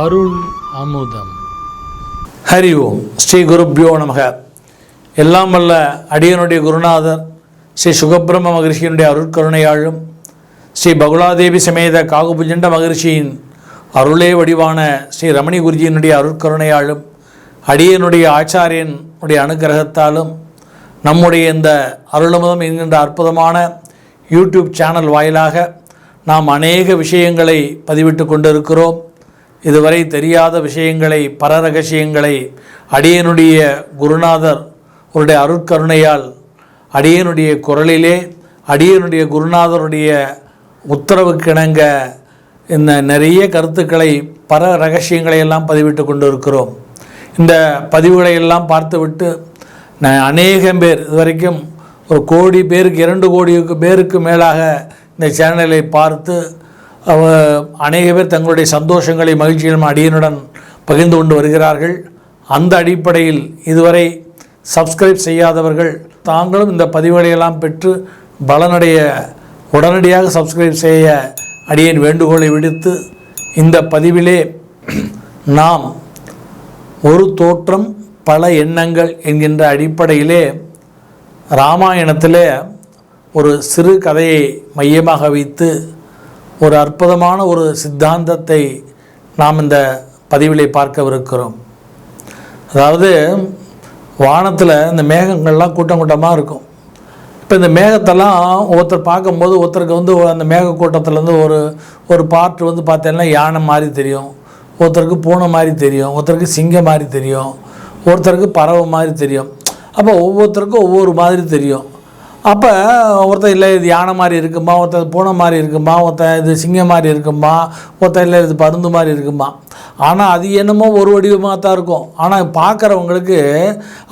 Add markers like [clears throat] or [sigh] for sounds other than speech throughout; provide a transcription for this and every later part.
அருள் அமுதம். ஹரி ஓம். ஸ்ரீ குருப்யோ நமக. எல்லாம் வல்ல அடியனுடைய குருநாதர் ஸ்ரீ சுகபிரம்ம மகிழ்ச்சியினுடைய அருட்கருணையாளும் ஸ்ரீ பகுலாதேவி சமேத காகுபுஜண்ட மகரிஷியின் அருளே வடிவான ஸ்ரீ ரமணி குருஜியினுடைய அருட்கருணையாளும் அடியனுடைய ஆச்சாரியனுடைய அனுகிரகத்தாலும் அனுக்கிரகத்தாலும் நம்முடைய இந்த அருளமுதம் என்கின்ற அற்புதமான யூடியூப் சேனல் வாயிலாக நாம் அநேக விஷயங்களை பதிவிட்டு கொண்டிருக்கிறோம். இதுவரை தெரியாத விஷயங்களை பர ரகசியங்களை அடியனுடைய குருநாதர் அவருடைய அருட்கருணையால் அடியனுடைய குரலிலே அடியனுடைய குருநாதருடைய உத்தரவுக்கிணங்க இந்த நிறைய கருத்துக்களை பர ரகசியங்களை எல்லாம் பதிவிட்டு கொண்டு இருக்கிறோம் இந்த பதிவுகளை எல்லாம் பார்த்துவிட்டு நான் அநேகம் பேர் இதுவரைக்கும் ஒரு கோடி பேருக்கு இரண்டு கோடி பேருக்கு மேலாக இந்த சேனலை பார்த்து அநேக பேர் தங்களுடைய சந்தோஷங்களை மகிழ்ச்சிகளும் அடியனுடன் பகிர்ந்து கொண்டு வருகிறார்கள். அந்த அடிப்படையில் இதுவரை சப்ஸ்கிரைப் செய்யாதவர்கள் தாங்களும் இந்த பதிவுகளையெல்லாம் பெற்று பலனடைய உடனடியாக சப்ஸ்கிரைப் செய்ய அடியேன் வேண்டுகோளை விடுத்து இந்த பதிவிலே நாம் ஒரு தோற்றம் பல எண்ணங்கள் என்கின்ற அடிப்படையிலே ராமாயணத்தில் ஒரு சிறு கதையை மையமாக வைத்து ஒரு அற்புதமான ஒரு சித்தாந்தத்தை நாம் இந்த பதிவிலே பார்க்கவிருக்கிறோம். அதாவது வானத்தில் இந்த மேகங்கள்லாம் கூட்டம் கூட்டமாக இருக்கும். இப்போ இந்த மேகத்தெல்லாம் ஒருத்தர் பார்க்கும்போது ஒருத்தருக்கு வந்து அந்த மேக கூட்டத்துலேருந்து ஒரு ஒரு பாட்டு வந்து பார்த்தீங்கன்னா யானை மாதிரி தெரியும். ஒருத்தருக்கு பூனை மாதிரி தெரியும். ஒருத்தருக்கு சிங்கம் மாதிரி தெரியும். ஒருத்தருக்கு பறவை மாதிரி தெரியும். அப்போ ஒவ்வொருத்தருக்கும் ஒவ்வொரு மாதிரி தெரியும். அப்போ ஒருத்தன் இல்லை இது யானை மாதிரி இருக்குமா ஒருத்தன் பூனை மாதிரி இருக்குமா ஒருத்தன் இது சிங்கம் மாதிரி இருக்குமா ஒருத்தன் இல்லை இது பருந்து மாதிரி இருக்குமா ஆனால் அது என்னமோ ஒரு வடிவமாக தான் இருக்கும். ஆனால் பார்க்குறவங்களுக்கு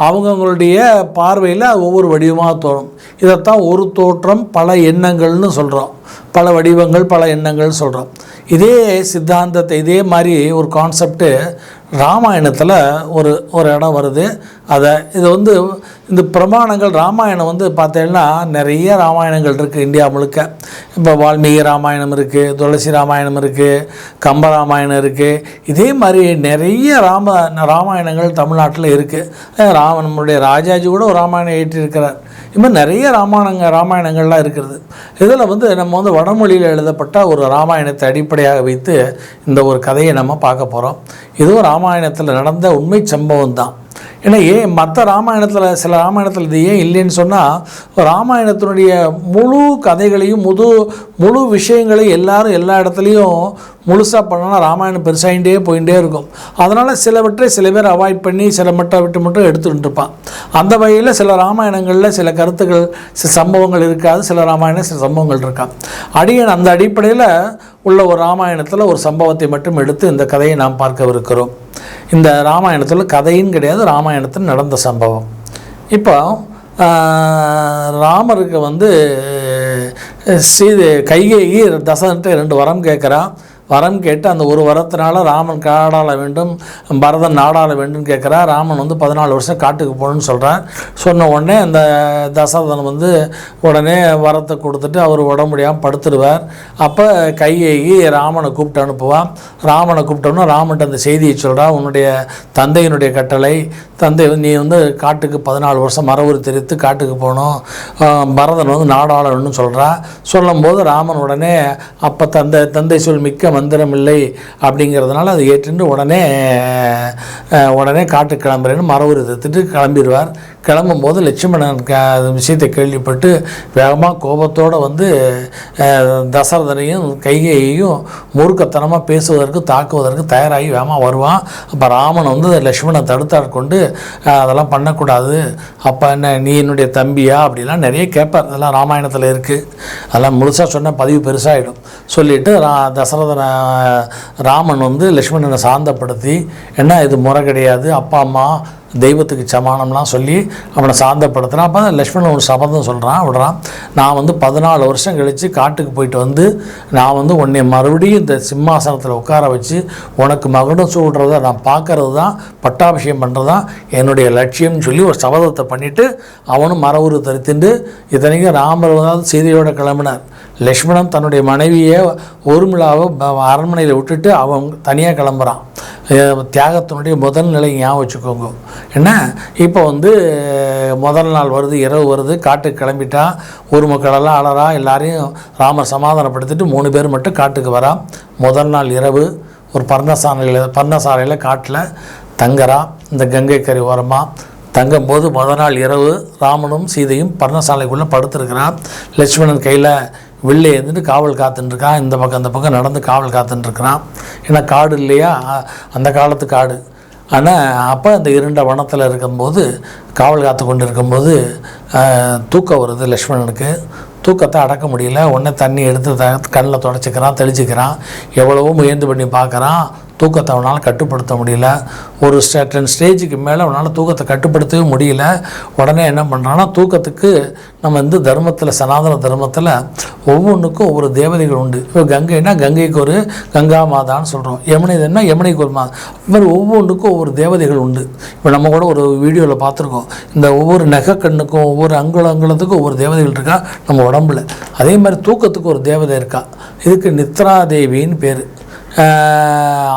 அவங்கவுங்களுடைய பார்வையில் ஒவ்வொரு வடிவமாக தோணும். இதைத்தான் ஒரு தோற்றம் பல எண்ணங்கள்னு சொல்கிறோம் பல வடிவங்கள் பல எண்ணங்கள் சொல்கிறோம் இதே சித்தாந்தத்தை இதே மாதிரி ஒரு கான்செப்ட்டு ராமாயணத்தில் ஒரு ஒரு இடம் வருது. அதை இது வந்து இந்த பிரமாணங்கள் ராமாயணம் வந்து பார்த்தீங்கன்னா நிறைய ராமாயணங்கள் இருக்குது இந்தியா முழுக்க. இப்போ வால்மீகி ராமாயணம் இருக்குது துளசி ராமாயணம் இருக்குது கம்ப ராமாயணம் இருக்குது இதே மாதிரி நிறைய ராம ராமாயணங்கள் தமிழ்நாட்டில் இருக்குது ராம நம்மளுடைய ராஜாஜி கூட ஒரு ராமாயணம் ஏற்றிருக்கிறார். இது மாதிரி நிறைய ராமாயணங்க ராமாயணங்கள்லாம் இருக்கிறது. இதில் வந்து நம்ம வந்து வடமொழியில் எழுதப்பட்ட ஒரு ராமாயணத்தை அடிப்படையாக வைத்து இந்த ஒரு கதையை நம்ம பார்க்க போகிறோம் இதுவும் ராமாயணத்தில் நடந்த உண்மை சம்பவம் தான் ஏன்னா ஏன் மற்ற ராமாயணத்தில் சில ராமாயணத்தில் இது ஏன் இல்லைன்னு சொன்னால் ராமாயணத்தினுடைய முழு கதைகளையும் முழு முழு விஷயங்களையும் எல்லாரும் எல்லா இடத்துலையும் முழுசாக பண்ணோன்னா ராமாயணம் பெருசாகிட்டே போயிட்டே இருக்கும். அதனால் சிலவற்றை சில பேர் அவாய்ட் பண்ணி சில மட்டும் விட்டு மட்டும் எடுத்துகிட்டு இருப்பான் அந்த வகையில் சில ராமாயணங்களில் சில கருத்துக்கள் சில சம்பவங்கள் இருக்காது. சில ராமாயணம் சில சம்பவங்கள் இருக்கான் அடியன் அந்த அடிப்படையில் உள்ள ஒரு ராமாயணத்தில் ஒரு சம்பவத்தை மட்டும் எடுத்து இந்த கதையை நாம் பார்க்கவிருக்கிறோம். இந்த ராமாயணத்தில் கதையும் கிடையாது ராமாயணத்தில் நடந்த சம்பவம். இப்போ ராமருக்கு வந்து சீதை கைகேயி தசரன்ட்ட ரெண்டு வரம் கேட்குறான் வரம் கேட்டு அந்த ஒரு வரத்தினால ராமன் காடாள வேண்டும் பரதன் நாடாள வேண்டும் கேட்குறா ராமன் வந்து பதினாலு வருஷம் காட்டுக்கு போகணும்னு சொல்கிறான் சொன்ன உடனே அந்த தசரதன் வந்து உடனே வரத்தை கொடுத்துட்டு அவர் உடம்புடியாமல் படுத்துடுவார் அப்போ கையேகி ராமனை கூப்பிட்டு அனுப்புவான். ராமனை கூப்பிட்டோன்னா ராமன்ட்ட அந்த செய்தியை சொல்கிறா உன்னுடைய தந்தையினுடைய கட்டளை தந்தை வந்து நீ வந்து காட்டுக்கு பதினாலு வருஷம் மரபுரி தெரிவித்து காட்டுக்கு போகணும். பரதன் வந்து நாடாளணும்னு சொல்கிறா சொல்லும்போது ராமன் உடனே அப்போ தந்தை தந்தை சொல் மிக்க மந்திரம் இல்லை அப்படிங்கிறதுனால அதை ஏற்றுண்டு உடனே உடனே காட்டு கிளம்புறேன்னு மரபுரி தெரிவித்துட்டு கிளம்பிடுவார். கிளம்பும்போது லட்சுமணன் க விஷயத்தை கேள்விப்பட்டு வேகமாக கோபத்தோடு வந்து தசரதனையும் கைகையையும் மூர்க்கத்தனமாக பேசுவதற்கு தாக்குவதற்கு தயாராகி வேகமாக வருவான். அப்போ ராமன் வந்து லட்சுமணனை தடுத்தாட்கொண்டு அதெல்லாம் பண்ணக்கூடாது. அப்போ என்ன நீ என்னுடைய தம்பியா? அப்படிலாம் நிறைய கேட்பார். அதெல்லாம் ராமாயணத்தில் இருக்குது அதெல்லாம் முழுசாக சொன்ன பதிவு பெருசாகிடும் சொல்லிவிட்டு ரா தசரதனை ராமன் வந்து லட்சுமணனை சாந்தப்படுத்தி என்ன இது முறை கிடையாது. அப்பா அம்மா தெய்வத்துக்கு சமானம்லாம் சொல்லி அவனை சாந்தப்படுத்துகிறான் அப்போ லக்ஷ்மணன் ஒரு சபதம் சொல்கிறான் விடுறான். நான் வந்து பதினாலு வருஷம் கழித்து காட்டுக்கு போயிட்டு வந்து நான் வந்து உன்னை மறுபடியும் இந்த சிம்மாசனத்தில் உட்கார வச்சு உனக்கு மகுடம் சூடுறத நான் பார்க்கறது தான் பட்டாபிஷேகம் பண்ணுறது தான் என்னுடைய லட்சியம்னு சொல்லி ஒரு சபதத்தை பண்ணிவிட்டு அவனும் மரவுரு தரித்துண்டு இத்தனைக்கும் ராமர் வந்து சீதையோட கிளம்பினார். லக்ஷ்மணன் தன்னுடைய மனைவியை ஊர்மிளாவை அரண்மனையில் விட்டுட்டு அவன் தனியாக கிளம்புறான். தியாகத்தினுடைய முதல் நிலை ஞாபகம் வச்சுக்கோங்க. என்ன? இப்போ வந்து முதல் நாள் வருது இரவு வருது காட்டுக்கு கிளம்பிட்டா ஊர் மக்களெல்லாம் அலறா எல்லாரையும் ராமர் சமாதானப்படுத்திட்டு மூணு பேர் மட்டும் காட்டுக்கு வரா. முதல் நாள் இரவு ஒரு பர்ணசாலையில் பர்ணசாலையில் காட்டில் தங்குறா இந்த கங்கை கரை ஓரமாக தங்கும்போது முதல் நாள் இரவு ராமனும் சீதையும் பர்ணசாலைக்குள்ளே படுத்துருக்கிறான் லட்சுமணன் கையில் வெளில இருந்துட்டு காவல் காத்துட்டுருக்கான் இந்த பக்கம் அந்த பக்கம் நடந்து காவல் காத்துட்டுருக்கிறான் ஏன்னா காடு இல்லையா? அந்த காலத்து காடு. ஆனால் அப்போ அந்த இருண்ட வனத்தில் இருக்கும்போது காவல் காத்து கொண்டு இருக்கும்போது தூக்கம் வருது லக்ஷ்மணனுக்கு. தூக்கத்தை அடக்க முடியல. உடனே தண்ணி எடுத்து த கண்ணில் தொடச்சிக்கிறான் தெளிச்சிக்கிறான். எவ்வளவோ முயன்று பண்ணி பார்க்குறான். தூக்கத்தை அவனால் கட்டுப்படுத்த முடியல. ஒரு ஸ்டேட்டன் ஸ்டேஜுக்கு மேலே அவனால் தூக்கத்தை கட்டுப்படுத்தவே முடியல. உடனே என்ன பண்ணுறான்னா தூக்கத்துக்கு நம்ம வந்து தர்மத்தில் சனாதன தர்மத்தில் ஒவ்வொன்றுக்கும் ஒவ்வொரு தேவதைகள் உண்டு. இப்போ கங்கைன்னா கங்கைக்கு ஒரு கங்கா மாதான்னு சொல்கிறோம் யமுனை யமுனைக்கு ஒரு மாதா இது மாதிரி ஒவ்வொன்றுக்கும் ஒவ்வொரு தேவதைகள் உண்டு. இப்போ நம்ம கூட ஒரு வீடியோவில் பார்த்துருக்கோம். இந்த ஒவ்வொரு நகைக்கண்ணுக்கும் ஒவ்வொரு அங்குல அங்குலத்துக்கும் ஒவ்வொரு தேவதைகள் இருக்கா? நம்ம உடம்புல. அதே மாதிரி தூக்கத்துக்கு ஒரு தேவதை இருக்கா? இதுக்கு நித்ரா தேவின்னு பேர்.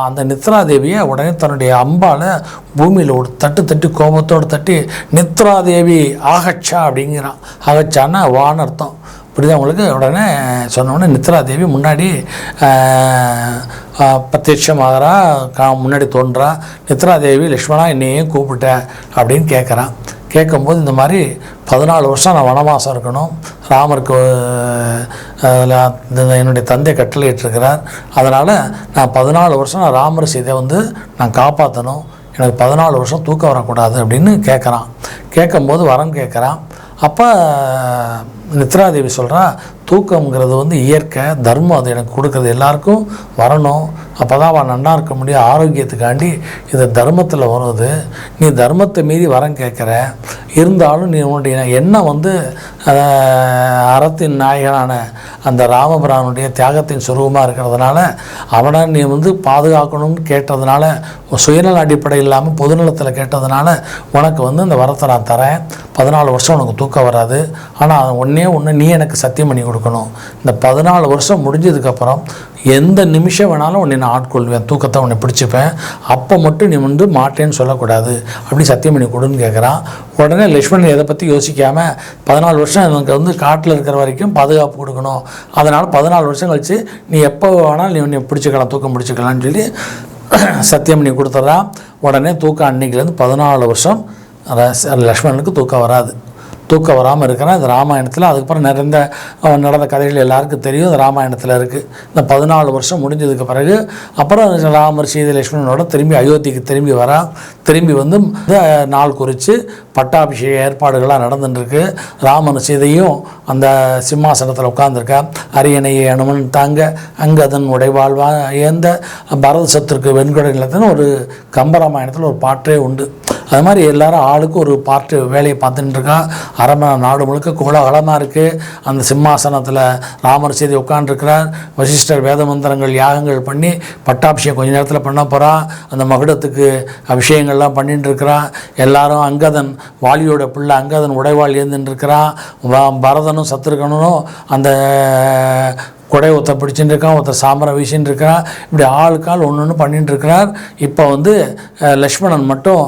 அந்த நித்ராதேவியை உடனே தன்னுடைய அம்பால் பூமியில் ஒரு தட்டு தட்டி கோபத்தோடு தட்டி நித்ரா தேவி ஆகச்சா அப்படிங்கிறான் ஆகச்சான்னா வான்னு அர்த்தம். புரியுதா உங்களுக்கு? உடனே சொன்னோடனே நித்ராதேவி முன்னாடி பிரத்யட்சமாகறா கா முன்னாடி தோன்றா நித்ராதேவி லக்ஷ்மணா என்னையே கூப்பிட்டேன் அப்படின்னு கேட்குறான் கேட்கும்போது இந்த மாதிரி பதினாலு வருஷம் நான் வனவாசம் இருக்கணும். ராமருக்கு அதில் இந்த என்னுடைய தந்தை கட்டளையிட்டிருக்கிறார். அதனால் நான் பதினாலு வருஷம் நான் ராமர் சீதை வந்து நான் காப்பாற்றணும் எனக்கு பதினாலு வருஷம் தூக்கம் வரக்கூடாது அப்படின்னு கேட்குறான் கேட்கும்போது வரம் கேட்குறான் அப்போ நித்ராதேவி சொல்கிறா தூக்கங்கிறது வந்து இயற்கை தர்மம் அது எனக்கு கொடுக்குறது எல்லாருக்கும் வரணும். அப்போ தான் அவன் நன்னாக இருக்க முடியும். ஆரோக்கியத்துக்காண்டி இது தர்மத்தில் வருது. நீ தர்மத்தை மீறி வரம் கேட்குற. இருந்தாலும் நீ உன்னுடைய எண்ணம் வந்து அறத்தின் நாயகனான அந்த ராமபிரானுடைய தியாகத்தின் சுரூபமாக இருக்கிறதுனால அவனை நீ வந்து பாதுகாக்கணும்னு கேட்டதுனால சுயநல அடிப்படை இல்லாமல் பொதுநலத்தில் கேட்டதுனால உனக்கு வந்து இந்த வரத்தை நான் தரேன். பதினாலு வருஷம் உனக்கு தூக்கம் வராது. ஆனால் ஒன்றே ஒன்று நீ எனக்கு சத்தியம் பண்ணி கொடுக்கணும். இந்த பதினாலு வருஷம் முடிஞ்சதுக்கப்புறம் எந்த நிமிஷம் வேணாலும் உன்னை நான் ஆட்கொள்வேன் தூக்கத்தை உன்னை பிடிச்சிப்பேன். அப்போ மட்டும் நீ வந்து மாட்டேன்னு சொல்லக்கூடாது. அப்படி சத்தியம் பண்ணி கொடுன்னு கேட்குறான் உடனே லக்ஷ்மணன் எதை பற்றி யோசிக்காமல் பதினாலு வருஷம் எனக்கு வந்து காட்டில் இருக்கிற வரைக்கும் பாதுகாப்பு கொடுக்கணும். அதனால் பதினாலு வருஷம் கழிச்சு நீ எப்போ வேணாலும் நீ உன்னை பிடிச்சிக்கலாம் தூக்கம் பிடிச்சிக்கலாம்னு சொல்லி [clears throat] சத்தியம் பண்ணி கொடுத்துட்றான். உடனே தூக்கம் அன்னைக்குலேருந்து பதினாலு வருஷம் லக்ஷ்மணனுக்கு தூக்கம் வராது. தூக்கம் வராமல் இருக்கிறேன் இது ராமாயணத்தில் அதுக்கப்புறம் நிறைந்த நடந்த கதைகள் எல்லாருக்கும் தெரியும். அது ராமாயணத்தில் இருக்குது இந்த பதினாலு வருஷம் முடிஞ்சதுக்கு பிறகு அப்புறம் ராமர் சீதை லட்சுமணனோட திரும்பி அயோத்திக்கு திரும்பி வரான் திரும்பி வந்து நாள் குறித்து பட்டாபிஷேக ஏற்பாடுகள்லாம் நடந்துட்டுருக்கு. ராமன் சீதையும் அந்த சிம்மாசனத்தில் உட்காந்துருக்கா அரியணையை அனுமன் தாங்க அங்கதன் உடைவாழ்வா. ஏந்த பரத சத்துருக்கு வெண்கொடை நிலத்தின்னு ஒரு கம்பராமாயணத்தில் ஒரு பாட்டே உண்டு. அது மாதிரி எல்லாரும் ஆளுக்கு ஒரு பார்ட்டு வேலையை பார்த்துட்டு இருக்கான். அரண்மனை நாடு முழுக்க கோலாகலமாக இருக்குது அந்த சிம்மாசனத்தில் ராமர் செய்தி உட்காண்டிருக்கிறார் வசிஷ்டர் வேத மந்திரங்கள் யாகங்கள் பண்ணி பட்டாபிஷேகம் கொஞ்ச நேரத்தில் பண்ண போகிறான் அந்த மகுடத்துக்கு அபிஷேகங்கள்லாம் பண்ணிட்டு இருக்கிறான் எல்லாரும் அங்கதன் வாலியோட பிள்ளை அங்கதன் உடைவாள் ஏந்துட்டு இருக்கிறான் வ- பரதனும் சத்ருகனும் அந்த கொடை ஒருத்தர் பிடிச்சின்னு இருக்கான் ஒருத்தர் சாமரம் வீசின்னு இருக்கிறான் இப்படி ஆளுக்கால் ஒன்று ஒன்று பண்ணிட்டு இருக்கிறார் இப்போ வந்து லக்ஷ்மணன் மட்டும்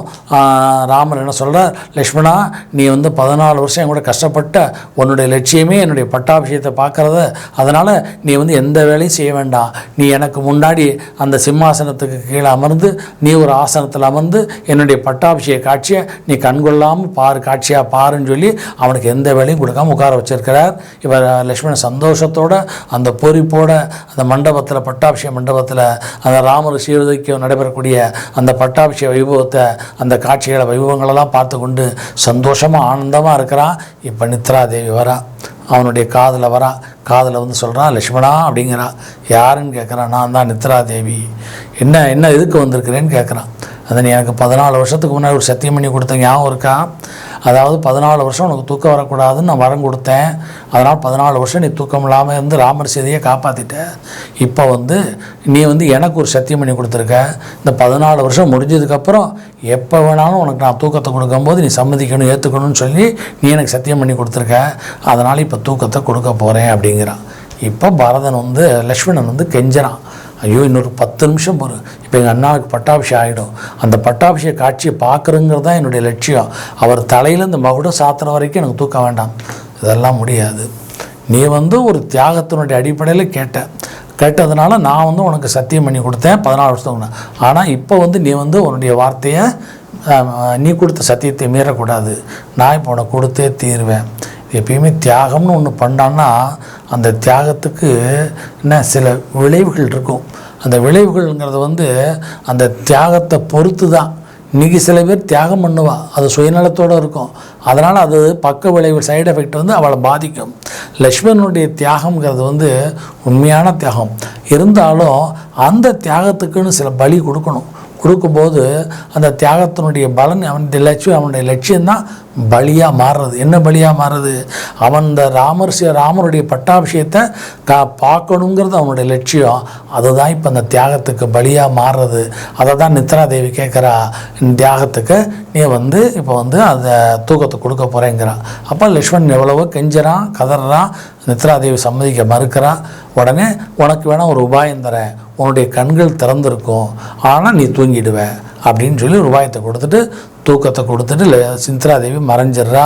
ராமர் என்ன சொல்கிறார் லக்ஷ்மணா நீ வந்து பதினாலு வருஷம் என் கூட கஷ்டப்பட்ட உன்னுடைய லட்சியமே என்னுடைய பட்டாபிஷேகத்தை பார்க்குறத அதனால் நீ வந்து எந்த வேலையும் செய்ய வேண்டாம். நீ எனக்கு முன்னாடி அந்த சிம்மாசனத்துக்கு கீழே அமர்ந்து நீ ஒரு ஆசனத்தில் அமர்ந்து என்னுடைய பட்டாபிஷேக காட்சியை நீ கண்கொள்ளாமல் பாரு காட்சியாக பாருன்னு சொல்லி அவனுக்கு எந்த வேலையும் கொடுக்காம உட்கார வச்சிருக்கிறார். இவர் லக்ஷ்மணன் சந்தோஷத்தோடு அந்த பொறிப்போட அந்த மண்டபத்தில் பட்டாபிஷேக மண்டபத்தில் அந்த ராமர் சீர்திக்கும் நடைபெறக்கூடிய அந்த பட்டாபிஷேக வைபவத்தை அந்த காட்சிகளை வைபவங்களெல்லாம் பார்த்து கொண்டு சந்தோஷமாக ஆனந்தமாக இருக்கிறான் இப்போ நித்ரா தேவி வரா. அவனுடைய காதில் வரான் காதில் வந்து சொல்கிறான் லக்ஷ்மணா அப்படிங்கிறான் யாருன்னு கேட்குறான் நான் தான் நித்ரா தேவி என்ன என்ன எதுக்கு வந்திருக்கிறேன்னு கேட்குறான் அதை நீ எனக்கு பதினாலு வருஷத்துக்கு முன்னாடி ஒரு சத்தியம் பண்ணி கொடுத்த ஞாபகம் இருக்கா? அதாவது பதினாலு வருஷம் உனக்கு தூக்கம் வரக்கூடாதுன்னு நான் வரம் கொடுத்தேன். அதனால் பதினாலு வருஷம் நீ தூக்கம் இல்லாமல் இருந்து ராமர் சீதையை காப்பாற்றிட்ட இப்போ வந்து நீ வந்து எனக்கு ஒரு சத்தியம் பண்ணி கொடுத்துருக்க. இந்த பதினாலு வருஷம் முடிஞ்சதுக்கப்புறம் எப்போ வேணாலும் உனக்கு நான் தூக்கத்தை கொடுக்கும்போது நீ சம்மதிக்கணும் ஏற்றுக்கணும்னு சொல்லி நீ எனக்கு சத்தியம் பண்ணி கொடுத்துருக்க. அதனால் இப்போ தூக்கத்தை கொடுக்க போகிறேன் அப்படிங்கிறான். இப்போ பரதன் வந்து லக்ஷ்மணன் வந்து கெஞ்சனான் ஐயோ இன்னொரு பத்து நிமிஷம் போகிற இப்போ எங்கள் அண்ணாவுக்கு பட்டாபிஷேகம் ஆகிடும் அந்த பட்டாபிஷேக காட்சியை பார்க்குறங்கிறது தான் என்னுடைய லட்சியம். அவர் தலையில் இந்த மகுடம் சாத்துற வரைக்கும் எனக்கு தூக்க வேண்டாம். இதெல்லாம் முடியாது. நீ வந்து ஒரு தியாகத்தினுடைய அடிப்படையில் கேட்ட. கேட்டதுனால நான் வந்து உனக்கு சத்தியம் பண்ணி கொடுத்தேன் பதினாலு வருஷத்துக்கு ஆனால் இப்போ வந்து நீ வந்து உன்னுடைய வார்த்தையை நீ கொடுத்த சத்தியத்தை மீறக்கூடாது. நான் இப்போ உனக்கு கொடுத்தே தீருவேன். எப்பயுமே தியாகம்னு ஒன்று பண்ணான்னா அந்த தியாகத்துக்கு என்ன சில விளைவுகள் இருக்கும். அந்த விளைவுகள்ங்கிறது வந்து அந்த தியாகத்தை பொறுத்து தான் இன்றைக்கி சில பேர் தியாகம் பண்ணுவாள் அது சுயநலத்தோடு இருக்கும். அதனால் அது பக்க விளைவு சைடு எஃபெக்ட் வந்து அவளை பாதிக்கும். லக்ஷ்மணனுடைய தியாகம்ங்கிறது வந்து உண்மையான தியாகம். இருந்தாலும் அந்த தியாகத்துக்குன்னு சில பலி கொடுக்கணும். கொடுக்கும்போது அந்த தியாகத்தினுடைய பலன் அவனுடைய லட்சியம் அவனுடைய லட்சியம்தான் பலியாக மாறுறது. என்ன பலியாக மாறுறது? அவன் இந்த ராமர் ராமருடைய பட்டாபிஷேகத்தை கா பார்க்கணுங்கிறது அவனுடைய லட்சியம். அதுதான் இப்போ அந்த தியாகத்துக்கு பலியாக மாறுறது. அதை தான் நித்ரா தேவி கேட்குறா தியாகத்துக்கு நீ வந்து இப்போ வந்து அந்த தூக்கத்தை கொடுக்க போகிறேங்கிறான் அப்போ லக்ஷ்மன் எவ்வளவோ கெஞ்சுறான் கதறான். நித்ராதேவி சம்மதிக்க மறுக்கிறான் உடனே உனக்கு வேணால் ஒரு உபாயம் தரேன். உன்னுடைய கண்கள் திறந்திருக்கும். ஆனால் நீ தூங்கிடுவேன் அப்படின்னு சொல்லி ஒரு உபாயத்தை கொடுத்துட்டு தூக்கத்தை கொடுத்துட்டு சித்ராதேவி மறைஞ்சிட்றா.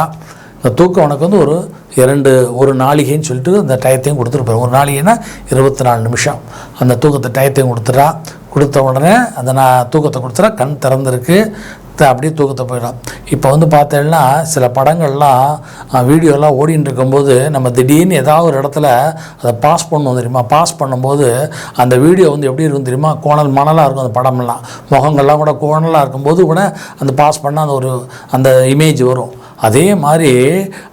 இந்த தூக்கம் உனக்கு வந்து ஒரு இரண்டு ஒரு நாளிகைன்னு சொல்லிட்டு அந்த டயத்தையும் கொடுத்துருப்பாரு ஒரு நாளிகைன்னா இருபத்தி நாலு நிமிஷம். அந்த தூக்கத்தை டயத்தையும் கொடுத்துட்றா. கொடுத்த உடனே அந்த நான் தூக்கத்தை கொடுத்துறா கண் திறந்துருக்கு. த- அப்படியே தூக்கத்தை போயிடும். இப்போ வந்து பார்த்தேன்னா சில படங்கள்லாம் வீடியோலாம் ஓடின்னு இருக்கும்போது நம்ம திடீர்னு ஏதாவது ஒரு இடத்துல அதை பாஸ் பண்ணுவோம் தெரியுமா? பாஸ் பண்ணும்போது அந்த வீடியோ வந்து எப்படி இருக்கும் தெரியுமா? கோணல் மணலாக இருக்கும் அந்த படமெல்லாம். முகங்கள்லாம் கூட கோணலாக இருக்கும்போது கூட அந்த பாஸ் பண்ணால் அந்த ஒரு அந்த இமேஜ் வரும். அதே மாதிரி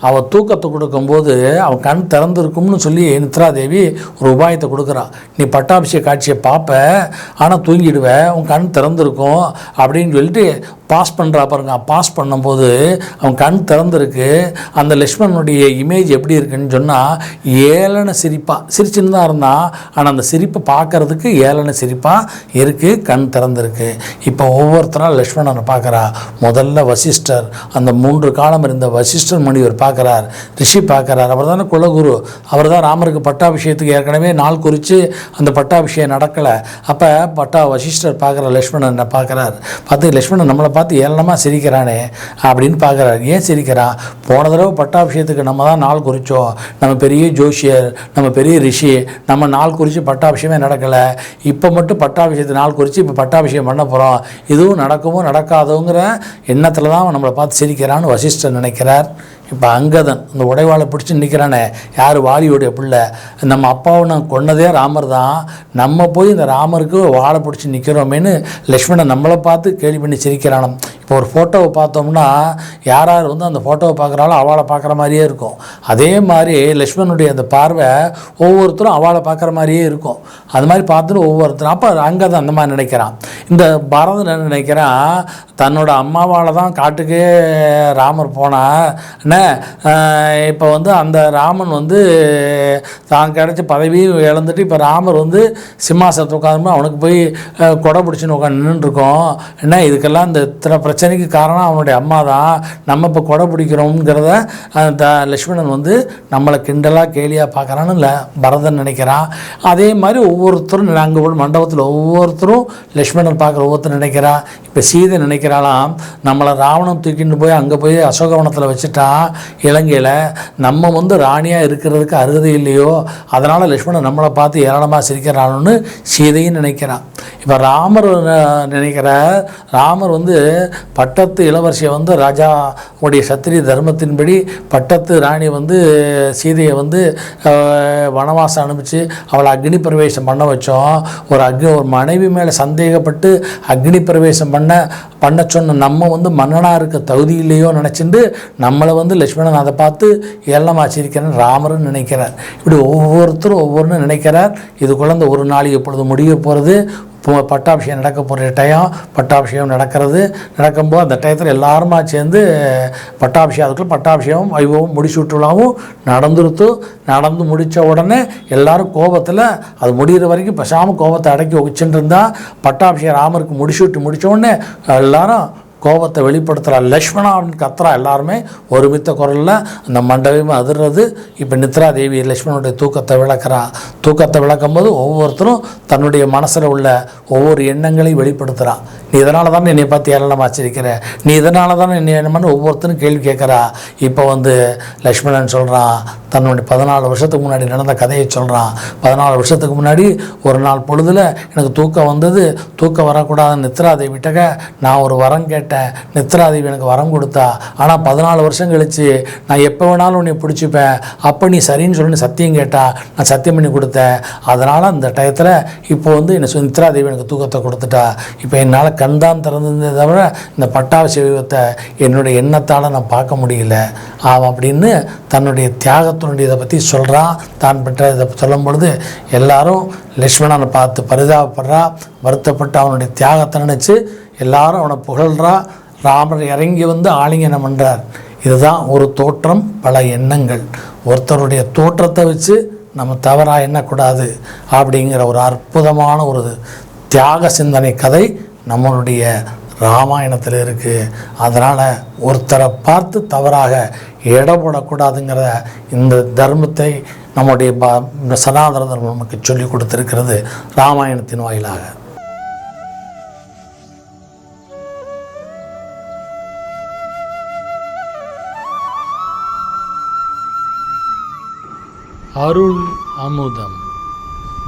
அவள் தூக்கத்தை கொடுக்கும்போது அவன் கண் திறந்திருக்கும்னு சொல்லி நித்ரா தேவி ஒரு உபாயத்தை கொடுக்குறா. நீ பட்டாபிஷேக காட்சியை பார்ப்ப ஆனால் தூங்கிடுவ உன் கண் திறந்திருக்கும் அப்படின்னு சொல்லிட்டு பாஸ் பண்ணுறா பாருங்க. பாஸ் பண்ணும்போது அவன் கண் திறந்திருக்கு. அந்த லக்ஷ்மணனுடைய இமேஜ் எப்படி இருக்குன்னு சொன்னால் ஏளன சிரிப்பாக சிரிச்சுன்னு தான் இருந்தான் ஆனால் அந்த சிரிப்பை பார்க்கறதுக்கு ஏளன சிரிப்பாக இருக்குது கண் திறந்திருக்கு. இப்போ ஒவ்வொருத்தராக லக்ஷ்மணனை பார்க்குறா. முதல்ல வசிஷ்டர் அந்த மூன்று காலம் இருந்த வசிஷ்டர் முனிவர் பார்க்குறார் ரிஷி பார்க்குறார். அவர் தானே குலகுரு. அவர் தான் ராமருக்கு பட்டாபிஷேகத்துக்கு ஏற்கனவே நாள் குறித்து அந்த பட்டாபிஷேகம் நடக்கலை. அப்போ பட்டா வசிஷ்டர் பார்க்குற லக்ஷ்மணனை பார்க்குறார்? பார்த்து லக்ஷ்மணன் நம்மளை பார்த்து ஏளனமாக சிரிக்கிறானே அப்படின்னு பார்க்குறாரு. ஏன் சிரிக்கிறான்? போன தடவை பட்டாபிஷேகத்துக்கு நம்ம தான் நாள் குறித்தோம் நம்ம பெரிய ஜோஷியர் நம்ம பெரிய ரிஷி நம்ம நாள் குறித்து பட்டாபிஷேகமே நடக்கலை. இப்போ மட்டும் பட்டாபிஷேகத்து நாள் குறித்து இப்போ பட்டாபிஷேகம் பண்ண போகிறோம் இதுவும் நடக்குமோ நடக்காதோங்கிற எண்ணத்தில் தான் நம்மளை பார்த்து சிரிக்கிறான்னு வசிஷ்டர் நினைக்கிறார். இப்போ அங்கதன் இந்த உடைவாளை பிடிச்சி நிற்கிறானே யார் வாலியுடைய பிள்ளை? நம்ம அப்பாவை நான் கொன்னதே ராமர் தான். நம்ம போய் இந்த ராமருக்கு வாழை பிடிச்சி நிற்கிறோமேன்னு லக்ஷ்மணன் நம்மளை பார்த்து கேள்வி பண்ணி சிரிக்கிறானாம். இப்போ ஒரு ஃபோட்டோவை பார்த்தோம்னா யார் யார் வந்து அந்த ஃபோட்டோவை பார்க்குறாலும் அவளை பார்க்குற மாதிரியே இருக்கும். அதே மாதிரி லக்ஷ்மணனுடைய அந்த பார்வை ஒவ்வொருத்தரும் அவளை பார்க்குற மாதிரியே இருக்கும். அது மாதிரி பார்த்துட்டு ஒவ்வொருத்தரும் அப்போ அங்கே தான் அந்த மாதிரி நினைக்கிறான். இந்த பரதன் என்ன நினைக்கிறான் தன்னோட அம்மாவால் தான் காட்டுக்கே ராமர் போனால் என்ன இப்போ வந்து அந்த ராமன் வந்து தான் கிடைச்ச பதவியும் இழந்துட்டு இப்போ ராமர் வந்து சிம்மாசனத்தை உட்காந்து அவனுக்கு போய் கொடை பிடிச்சின்னு உட்காந்து நின்றுருக்கோம் என்ன இதுக்கெல்லாம் இந்த இத்தனை பிரச்சனைக்கு காரணம் அவனுடைய அம்மா தான் நம்ம இப்போ கொடை பிடிக்கிறோங்கிறத த லக்ஷ்மணன் வந்து நம்மளை கிண்டலாக கேலியாக பார்க்குறான்னு இல்லை பரதன் நினைக்கிறான். அதே மாதிரி ஒவ்வொருத்தரும் அங்கே உள்ள மண்டபத்தில் ஒவ்வொருத்தரும் லக்ஷ்மணன் பார்க்குற ஒவ்வொருத்தரும் நினைக்கிறா. இப்போ சீதை நினைக்கிறாளாம். நம்மளை ராவணம் தூக்கிட்டு போய் அங்கே போய் அசோகவனத்தில் வச்சுட்டான் இலங்கையில் நம்ம வந்து ராணியாக இருக்கிறதுக்கு அருகதை இல்லையோ அதனால் லக்ஷ்மணன் நம்மளை பார்த்து ஏராளமாக சிரிக்கிறான்னு சீதையும் நினைக்கிறான். இப்போ ராமர் நினைக்கிற ராமர் வந்து பட்டத்து இளவரசியை வந்து ராஜா உடைய சத்திரிய தர்மத்தின்படி பட்டத்து ராணி வந்து சீதையை வந்து வனவாசம் அனுப்பிச்சு அவளை அக்னி பிரவேசம் பண்ண வச்சோம். ஒரு அக்னி ஒரு மனைவி மேலே சந்தேகப்பட்டு அக்னி பிரவேசம் பண்ண பண்ண சொன்ன நம்ம வந்து மன்னனாக இருக்க தகுதி இல்லையோ நினச்சிட்டு நம்மளை வந்து லட்சுமணன் அதை பார்த்து ஏளனம் ஆச்சரிக்கிறேன் ராமர்னு நினைக்கிறார். இப்படி ஒவ்வொருத்தரும் ஒவ்வொன்றும் நினைக்கிறார். இதுக்குள்ள இந்த ஒரு நாள் இப்பொழுது முடிய போகிறது பட்டாபிஷேகம் நடக்க போகிற டயம் பட்டாபிஷேகம் நடக்கிறது. நடக்கும்போது அந்த டயத்தில் எல்லாருமா சேர்ந்து பட்டாபிஷேகம் அதுக்குள்ள பட்டாபிஷேகம் வைபவம் முடிச்சு விட்டுலாவும் நடந்துருத்து நடந்து முடித்த உடனே எல்லாரும் கோபத்தில் அது முடிகிற வரைக்கும் பெசாமல் கோபத்தை அடக்கி வச்சுட்டு இருந்தால் பட்டாபிஷேகம் ராமருக்கு முடிச்சு விட்டு முடித்த உடனே எல்லாரும் கோபத்தை வெளிப்படுத்துகிறா லக்ஷ்மணா அப்படின்னு கத்துறா எல்லாருமே ஒருமித்த குரலில் அந்த மண்டபமே அதிர்றது. இப்போ நித்ரா தேவி லக்ஷ்மணனுடைய தூக்கத்தை விளக்குறா. தூக்கத்தை விளக்கும் போது ஒவ்வொருத்தரும் தன்னுடைய மனசில் உள்ள ஒவ்வொரு எண்ணங்களையும் வெளிப்படுத்துகிறா நீ இதனால தானே என்னை பார்த்து ஏளனம் ஆச்சரிக்கிற நீ இதனால தானே என்னை என்னமான்னு ஒவ்வொருத்தரும் கேள்வி கேட்குறா இப்போ வந்து லக்ஷ்மணன் சொல்கிறான் தன்னுடைய பதினாலு வருஷத்துக்கு முன்னாடி நடந்த கதையை சொல்கிறான் பதினாலு வருஷத்துக்கு முன்னாடி ஒரு நாள் பொழுதில் எனக்கு தூக்கம் வந்தது. தூக்கம் வரக்கூடாதுன்னு நித்ராதேவிட்டக நான் ஒரு வரம் கேட்டேன். கேட்டேன் நித்ராதேவி எனக்கு வரம் கொடுத்தா. ஆனால் பதினாலு வருஷம் கழிச்சு நான் எப்போ வேணாலும் உன்னை பிடிச்சிப்பேன். அப்போ நீ சரின்னு சொல்லி சத்தியம் கேட்டா நான் சத்தியம் பண்ணி கொடுத்தேன். அதனால் அந்த டயத்தில் இப்போ வந்து என்ன சொல் நித்ராதேவி எனக்கு தூக்கத்தை கொடுத்துட்டா. இப்போ என்னால் கண்தான் திறந்ததே தவிர இந்த பட்டாபிஷேகத்தை என்னுடைய எண்ணத்தால் நான் பார்க்க முடியல. அவன் அப்படின்னு தன்னுடைய தியாகத்தினுடைய இதை பற்றி சொல்கிறான் தான் பெற்ற இதை சொல்லும் பொழுது எல்லாரும் லக்ஷ்மணனை பார்த்து பரிதாபப்படுறா. வருத்தப்பட்டு அவனுடைய தியாகத்தை நினச்சி எல்லாரும் அவனை புகழ்றா. ராமர் இறங்கி வந்து ஆலிங்கனம் பண்ணுறார் இதுதான் ஒரு தோற்றம் பல எண்ணங்கள். ஒருத்தருடைய தோற்றத்தை வச்சு நம்ம தவறாக எண்ணக்கூடாது அப்படிங்கிற ஒரு அற்புதமான ஒரு தியாக சிந்தனை கதை நம்மளுடைய ராமாயணத்தில் இருக்குது அதனால் ஒருத்தரை பார்த்து தவறாக எடை போடக்கூடாதுங்கிற இந்த தர்மத்தை நம்முடைய ப சனாதன தர்மம் நமக்கு சொல்லி கொடுத்துருக்கிறது ராமாயணத்தின் வாயிலாக. அருள் அமுதம்.